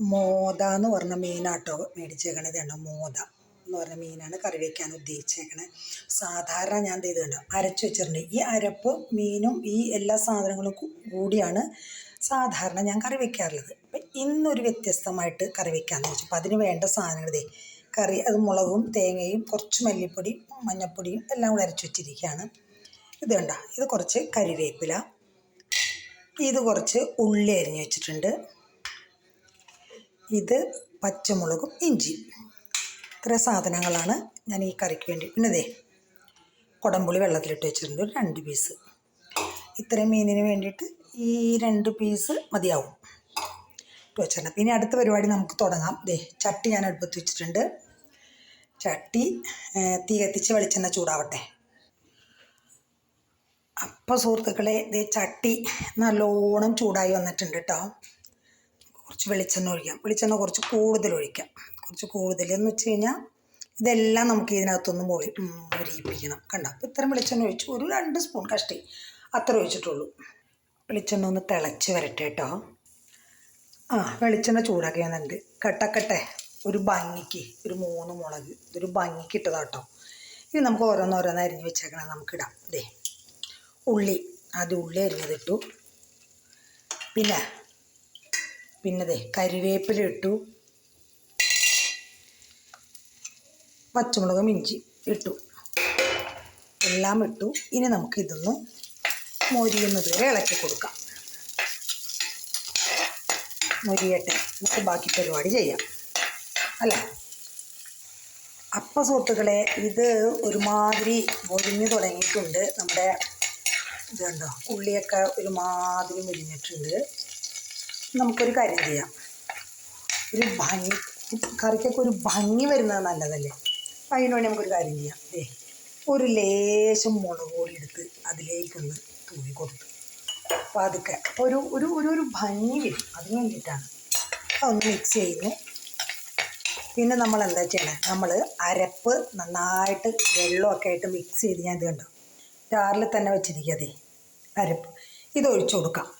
മോത എന്ന് പറഞ്ഞ മീനാട്ടോ മേടിച്ചേക്കണത് കണ്ടോ? മോത എന്ന് പറഞ്ഞ മീനാണ് കറി വയ്ക്കാൻ ഉദ്ദേശിച്ചേക്കണത് സാധാരണ ഞാൻ എന്ത് ചെയ്തിട്ടുണ്ടോ അരച്ചു വെച്ചിട്ടുണ്ട്. ഈ അരപ്പ് മീനും ഈ എല്ലാ സാധനങ്ങളും കൂടിയാണ് സാധാരണ ഞാൻ കറി വയ്ക്കാറുള്ളത് അപ്പം ഇന്നൊരു വ്യത്യസ്തമായിട്ട് കറി വയ്ക്കാമെന്ന് വെച്ചു. അപ്പം അതിന് വേണ്ട സാധനങ്ങൾ ഇതേ കറി അത് മുളകും തേങ്ങയും കുറച്ച് മല്ലിപ്പൊടിയും മഞ്ഞൾപ്പൊടിയും എല്ലാം കൂടെ അരച്ചു വെച്ചിരിക്കുകയാണ്. ഇത് കണ്ടോ? ഇത് കുറച്ച് കരിവേപ്പില. ഇത് കുറച്ച് ഉള്ളി അരിഞ്ഞ് വെച്ചിട്ടുണ്ട്. ഇത് പച്ചമുളകും ഇഞ്ചിയും. ഇത്ര സാധനങ്ങളാണ് ഞാൻ ഈ കറിക്ക് വേണ്ടി. പിന്നെ ദേ കുടംപുളി വെള്ളത്തിലിട്ട് വെച്ചിട്ടുണ്ട് ഒരു രണ്ട് പീസ്. ഇത്രയും മീനിന് വേണ്ടിയിട്ട് ഈ രണ്ട് പീസ് മതിയാവും. ഇട്ട് വെച്ചിട്ടുണ്ട് പിന്നെ അടുത്ത പരിപാടി നമുക്ക് തുടങ്ങാം. ദേ ചട്ടി ഞാൻ അടുപ്പത്ത് വെച്ചിട്ടുണ്ട്. ചട്ടി തീ കത്തിച്ച് വെളിച്ചെണ്ണ ചൂടാവട്ടെ. അപ്പോൾ സുഹൃത്തുക്കളെ ദേ ചട്ടി നല്ലോണം ചൂടായി വന്നിട്ടുണ്ട് കേട്ടോ കുറച്ച് വെളിച്ചെണ്ണ ഒഴിക്കാം. വെളിച്ചെണ്ണ കുറച്ച് കൂടുതൽ ഒഴിക്കാം. കുറച്ച് കൂടുതൽ എന്ന് വെച്ച് കഴിഞ്ഞാൽ ഇതെല്ലാം നമുക്ക് ഇതിനകത്തൊന്ന് മൊഴി മൊരിയിപ്പിക്കണം. കണ്ടോ? അപ്പോൾ ഇത്രയും വെളിച്ചെണ്ണ ഒഴിച്ച്. ഒരു രണ്ട് സ്പൂൺ കഷ്ടി. അത്ര ഒഴിച്ചിട്ടുള്ളൂ. വെളിച്ചെണ്ണ ഒന്ന് തിളച്ച് വരട്ടെ കേട്ടോ. ആ വെളിച്ചെണ്ണ ചൂടാക്കി കട്ടക്കട്ടെ. ഒരു ഭംഗിക്ക്. ഒരു മൂന്ന് മുളക്. ഇതൊരു ഭംഗിക്ക് ഇട്ടതാട്ടോ ഇനി നമുക്ക് ഓരോന്നോരോന്ന് അരിഞ്ഞ് വെച്ചേക്കണം. നമുക്കിടാം ദേ. ഉള്ളി. ആദ്യം ഉള്ളി അരിഞ്ഞതിട്ടു. പിന്നെ പിന്നെ ദേ കരിവേപ്പില ഇട്ടു. പച്ചമുളകും ഇഞ്ചി ഇട്ടു. എല്ലാം ഇട്ടു. ഇനി നമുക്ക് ഇതൊന്ന് മൊരിയുന്നത് വരെ ഇളക്കി കൊടുക്കാം. മൊരിയട്ടെ. നമുക്ക് ബാക്കി പരിപാടി ചെയ്യാം. അല്ല? അപ്പം സുഹൃത്തുക്കളെ ഇത് ഒരുമാതിരി മൊരിഞ്ഞ് തുടങ്ങിയിട്ടുണ്ട്. നമ്മുടെ ഇതുണ്ടോ ഉള്ളിയൊക്കെ ഒരുമാതിരി മുരിഞ്ഞിട്ടുണ്ട്. നമുക്കൊരു കാര്യം ചെയ്യാം. ഒരു ഭംഗി കറിക്കൊക്കെ ഒരു ഭംഗി വരുന്നത് നല്ലതല്ലേ? അപ്പം അതിന് വേണ്ടി നമുക്കൊരു കാര്യം ചെയ്യാം. ദേ ഒരു ലേശം മുളക് പൊടി എടുത്ത് അതിലേക്കൊന്ന് തൂവി കൊടുത്തു. അപ്പോൾ അതൊക്കെ അപ്പോൾ ഒരു ഒരു ഒരു ഒരു ഭംഗി വരും. അതിന് വേണ്ടിയിട്ടാണ്. അതൊന്ന് മിക്സ് ചെയ്യുന്നു പിന്നെ നമ്മൾ എന്താ ചെയ്യണേ? നമ്മൾ അരപ്പ് നന്നായിട്ട് വെള്ളമൊക്കെ ആയിട്ട് മിക്സ് ചെയ്ത് ഞാൻ ഇത് കണ്ടു? ജാറിൽ തന്നെ വെച്ചിരിക്കാതെ അരപ്പ്. ഇത് ഒഴിച്ചു കൊടുക്കാം.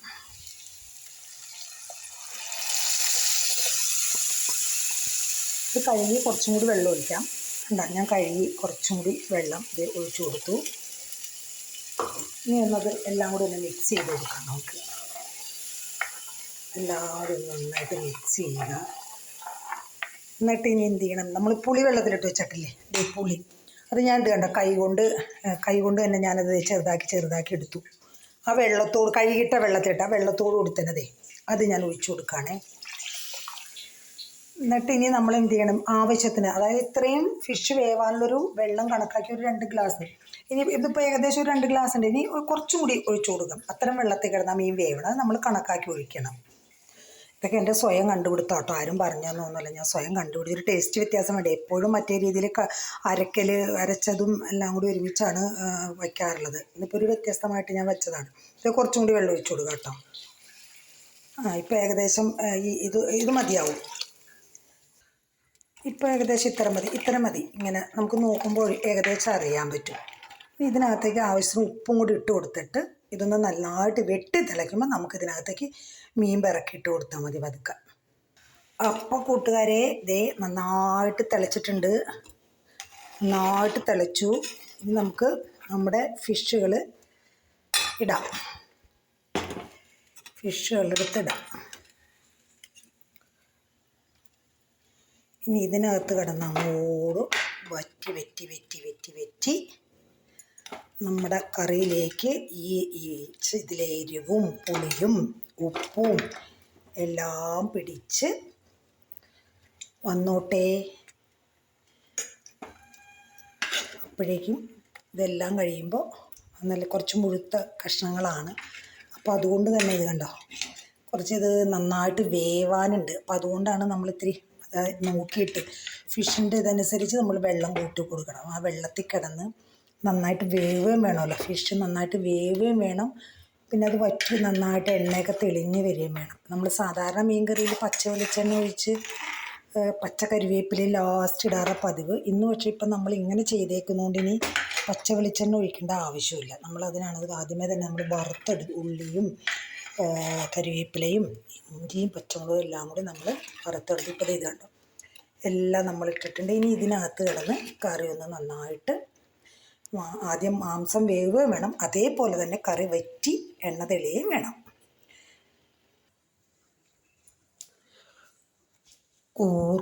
ഇത് കഴുകി കുറച്ചും കൂടി വെള്ളം ഒഴിക്കാം. കണ്ട? ഞാൻ കഴുകി കുറച്ചും കൂടി വെള്ളം ഇത് ഒഴിച്ചു കൊടുത്തു. ഇനി എന്നത് എല്ലാം കൂടി ഒന്ന് മിക്സ് ചെയ്ത് കൊടുക്കാം നമുക്ക്. എല്ലാവരും നന്നായിട്ട് മിക്സ് ചെയ്യുക. എന്നിട്ട് ഇനി എന്ത് ചെയ്യണം? നമ്മൾ പുളി വെള്ളത്തിലിട്ട് വെച്ചിട്ടില്ലേ? പുളി. അത് ഞാൻ ഇത് കണ്ട? കൈ കൊണ്ട് കൈ കൊണ്ട് തന്നെ ഞാനത് ചെറുതാക്കി ചെറുതാക്കി എടുത്തു. ആ വെള്ളത്തോട് കഴുകിയിട്ട വെള്ളത്തിലിട്ട് ആ വെള്ളത്തോട് കൂടി തന്നെ ദേ അത് ഞാൻ ഒഴിച്ചു കൊടുക്കുകയാണേ. എന്നിട്ട് ഇനി നമ്മൾ എന്ത് ചെയ്യണം? ആവശ്യത്തിന് അതായത് ഇത്രയും ഫിഷ് വേവാനുള്ളൊരു വെള്ളം കണക്കാക്കി ഒരു രണ്ട് ഗ്ലാസ് ഇനി ഇതിപ്പോൾ ഏകദേശം ഒരു രണ്ട് ഗ്ലാസ് ഉണ്ട്. ഇനി കുറച്ചും കൂടി ഒഴിച്ചു കൊടുക്കാം. അത്തരം വെള്ളത്തിൽ കിടന്നാൽ മീൻ വേവണം. നമ്മൾ കണക്കാക്കി ഒഴിക്കണം. ഇതൊക്കെ എന്റെ സ്വയം കണ്ടുപിടുത്തം കേട്ടോ. ആരും പറഞ്ഞതൊന്നുമല്ല ഞാൻ സ്വയം കണ്ടുപിടിച്ച് ഒരു ടേസ്റ്റ് വ്യത്യാസം വേണ്ട? എപ്പോഴും മറ്റേ രീതിയിൽ അരക്കൽ അരച്ചതും എല്ലാം കൂടി ഒരുമിച്ചാണ് വയ്ക്കാറുള്ളത്. ഇന്നിപ്പോൾ ഒരു വ്യത്യസ്തമായിട്ട് ഞാൻ വെച്ചതാണ്. ഇത് കുറച്ചും കൂടി വെള്ളം ഒഴിച്ചു കൊടുക്കാം കേട്ടോ. ആ ഇപ്പോൾ ഏകദേശം ഈ ഇത് ഇത് മതിയാവും. ഇപ്പോൾ ഏകദേശം ഇത്ര മതി ഇത്ര മതി. ഇങ്ങനെ നമുക്ക് നോക്കുമ്പോൾ ഏകദേശം അറിയാൻ പറ്റും. ഇതിനകത്തേക്ക് ആവശ്യത്തിന് ഉപ്പും കൂടി ഇട്ട് കൊടുത്തിട്ട് ഇതൊന്ന് നന്നായിട്ട് വെട്ടി തിളയ്ക്കുമ്പോൾ നമുക്ക് ഇതിനകത്തേക്ക് മീൻ പിറക്കി ഇട്ട് കൊടുത്താൽ മതി പതുക്കെ. അപ്പോൾ കൂട്ടുകാരെ ദേ നന്നായിട്ട് തിളച്ചിട്ടുണ്ട്. നന്നായിട്ട് തിളച്ചു. ഇനി നമുക്ക് നമ്മുടെ ഫിഷുകൾ ഇടാം. ഫിഷുകളെടുത്ത് ഇനി ഇതിനകത്ത് കിടന്ന് അങ്ങോട്ട് വറ്റി വെറ്റി വെറ്റി വെറ്റി വെറ്റി നമ്മുടെ കറിയിലേക്ക് ഈ ഇതിലെ എരിവും പുളിയും ഉപ്പും എല്ലാം പിടിച്ച് വന്നോട്ടെ. അപ്പോഴേക്കും ഇതെല്ലാം കഴിയുമ്പോൾ നല്ല കുറച്ച് മുഴുത്ത കഷ്ണങ്ങളാണ്. അപ്പോൾ അതുകൊണ്ട് തന്നെ ഇത് കണ്ടോ? കുറച്ച് ഇത് നന്നായിട്ട് വേവാനുണ്ട്. അപ്പോൾ അതുകൊണ്ടാണ് അതായത് നോക്കിയിട്ട് ഫിഷിന്റെ ഇതനുസരിച്ച് നമ്മൾ വെള്ളം കൂട്ടി കൊടുക്കണം. ആ വെള്ളത്തിൽ കിടന്ന് നന്നായിട്ട് വേവുകയും വേണമല്ലോ. ഫിഷ് നന്നായിട്ട് വേവുകയും വേണം. പിന്നെ അത് വറ്റി നന്നായിട്ട് എണ്ണയൊക്കെ തെളിഞ്ഞ് വരികയും വേണം. നമ്മൾ സാധാരണ മീൻ കറിയിൽ പച്ച വെളിച്ചെണ്ണ ഒഴിച്ച് പച്ച കരിവേപ്പില ലാസ്റ്റ് ഇടാറ പതിവ്. ഇന്ന് പക്ഷേ ഇപ്പം നമ്മൾ ഇങ്ങനെ ചെയ്തേക്കുന്നതുകൊണ്ട് ഇനി പച്ച വെളിച്ചെണ്ണ ഒഴിക്കേണ്ട ആവശ്യമില്ല. നമ്മൾ അതിനാണ് അത് ആദ്യമേ തന്നെ നമ്മൾ വറുത്തെടു ഉള്ളിയും കരിവേപ്പിലയും ഇഞ്ചിയും പച്ചമുളകും എല്ലാം കൂടി നമ്മൾ വറുത്തെടുത്ത് ഇപ്പോൾ എല്ലാം നമ്മൾ ഇട്ടിട്ടുണ്ട്. ഇനി ഇതിനകത്ത് കിടന്ന് കറി ഒന്ന് നന്നായിട്ട് ആദ്യം മാംസം വേവുകയും വേണം. അതേപോലെ തന്നെ കറി വറ്റി എണ്ണ തെളിയുകയും വേണം. കൂർ